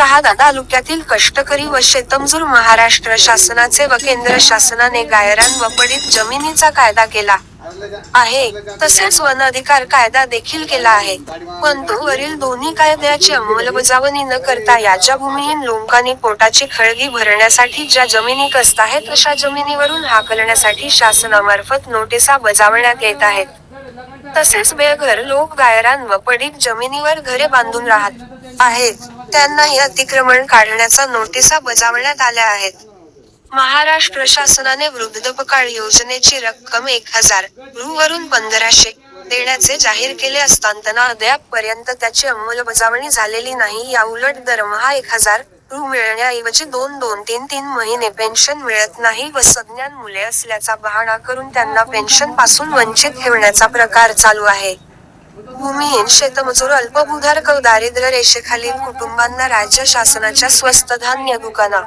शहादा तालुक्यातील कष्टकरी व शेतमजूर महाराष्ट्र शासनाचे व केंद्र शासनाने गायरान व पडीत जमिनीचा कायदा केला आहे. तसेच वन अधिकार कायदा देखील केला आहे. परंतु वरील दोन्ही कायद्याची अंमलबजावणी न करता याच्या भूमिहीन लोकांनी पोटाची खळगी भरण्यासाठी ज्या जमिनी कस्त आहेत अशा जमिनीवरून हाकलण्यासाठी शासनामार्फत नोटिसा बजावण्यात येत आहेत. तसेच बेघर लोक गायरान व पडीत जमिनीवर घरे बांधून राहत आहेत. त्यांनाही अतिक्रमण काढण्याचा नोटिसा बजावण्यात आल्या आहेत. महाराष्ट्र शासनाने वृद्धपकाळ योजनेची रक्कम एक हजार रु वरून पंधराशे देण्याचे जाहीर केले असताना अद्याप पर्यंत त्याची अंमलबजावणी झालेली नाही. या उलट दरमहा एक हजार रु मिळण्याऐवजी दोन दोन तीन तीन महिने पेन्शन मिळत नाही व सज्ञान मुले असल्याचा बहाणा करून त्यांना पेन्शनपासून वंचित ठेवण्याचा प्रकार चालू आहे. भूमिहीन शेतमजूर अल्पभूधारक दारिद्र्य रेषेखालील कुटुंबांना राज्य शासनाच्या स्वस्त धान्य दुकाना.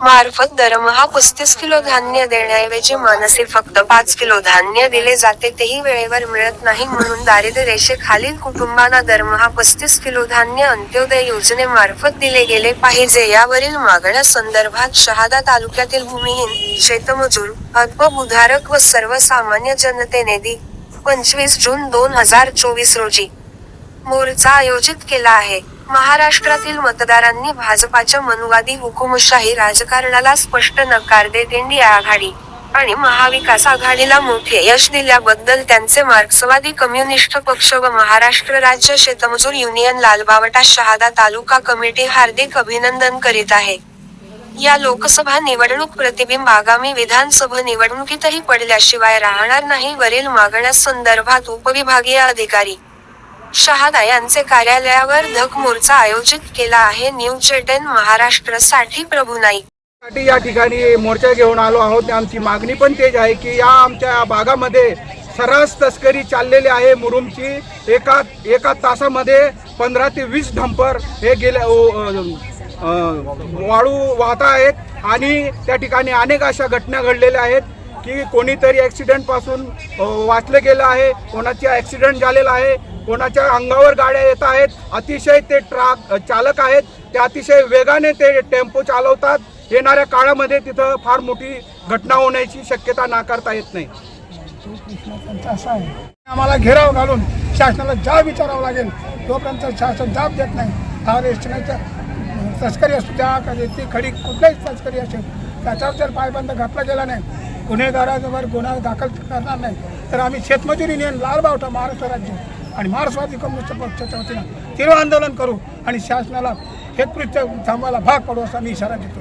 मार्फत दरमहा पस्तीस किलो धान्य देण्याऐवजी मानसे फक्त पाच किलो धान्य दिले जाते तेही वेळेवर मिळत नाही म्हणून दारिद्र्य रेषेखालील कुटुंबांना दरमहा पस्तीस किलो धान्य अंत्योदय योजनेमार्फत दिले गेले पाहिजे. यावरील मागण्या संदर्भात शहादा तालुक्यातील भूमिहीन शेतमजूर अल्पभूधारक व सर्वसामान्य जनतेने दि पंचवीस जून दोन हजार चोवीस रोजी. मोर्चा आयोजित केला आहे. महाराष्ट्रातील मतदारांनी भाजपाच्या मनुवादी हुकुमशाही राजकारणाला स्पष्ट नकार देत इंडिया आघाडी आणि महाविकास आघाडीला मोठे यश दिल्याबद्दल त्यांचे मार्क्सवादी कम्युनिस्ट पक्ष व महाराष्ट्र राज्य शेतमजूर युनियन लालबावटा शहादा तालुका कमिटी हार्दिक अभिनंदन करीत आहे. या लोकसभा निवडणूक प्रतिबिंब आगामी विधानसभा निवडणुकीतही पडल्याशिवाय राहणार नाही वरील मागण्या संदर्भात उपविभागीय अधिकारी. शहादा यांचे कार्यालयावर धक मोर्चा आयोजित केला आहे न्यूज एटेन महाराष्ट्रसाठी प्रभू नाईक. साठी या ठिकाणी मोर्चा घेऊन आलो आहोत. आमची मागणी पण तेच आहे की या आमच्या भागामध्ये सर्रास तस्करी चाललेली आहे मुरुमची. एका एका तासामध्ये पंधरा ते वीस डंपर हे गेल्या ओ- वाळू वाहत आहेत आणि त्या ठिकाणी अनेक अशा घटना घडलेल्या आहेत की कोणीतरी ॲक्सिडेंटपासून वाचलं गेलं आहे कोणाच्या ॲक्सिडेंट झालेला आहे कोणाच्या अंगावर गाड्या येत आहेत. अतिशय ते ट्राक चालक आहेत. ते अतिशय वेगाने ते टेम्पो चालवतात. येणाऱ्या काळामध्ये तिथं फार मोठी घटना होण्याची शक्यता नाकारता येत नाही. आहे आम्हाला घेराव घालून शासनाला जाब विचारावं लागेल तोपर्यंत शासन जाब देत नाही. हा रेस्टॉरंटच्या तस्करी असू द्या का ती खडी कुठल्याही तस्करी असेल त्याच्यावर जर पायबंद घातला गेला नाही गुन्हेगारांवर गुन्हा दाखल करणार नाही तर आम्ही शेतमजूर युनियन लालबावटा महाराष्ट्र राज्य आणि महाराष्ट्रवादी कम्युनिस्ट पक्षाच्या वतीनं तीव्र आंदोलन करू आणि शासनाला हे कृत्य थांबवायला भाग पडू असा मी इशारा देतो.